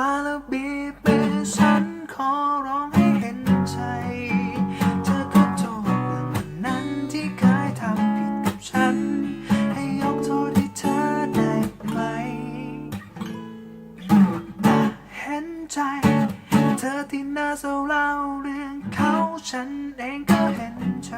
ตาแล้วบีบป็นฉันขอร้องให้เห็นใจ เธอก็โทษวันนั้นที่เคยทำผิดกับฉัน ให้ยกโทษให้เธอได้ไหมแต่เห็นใจ เธอที่น่าเศร้าเรื่องเขาฉันเองก็เห็นใจ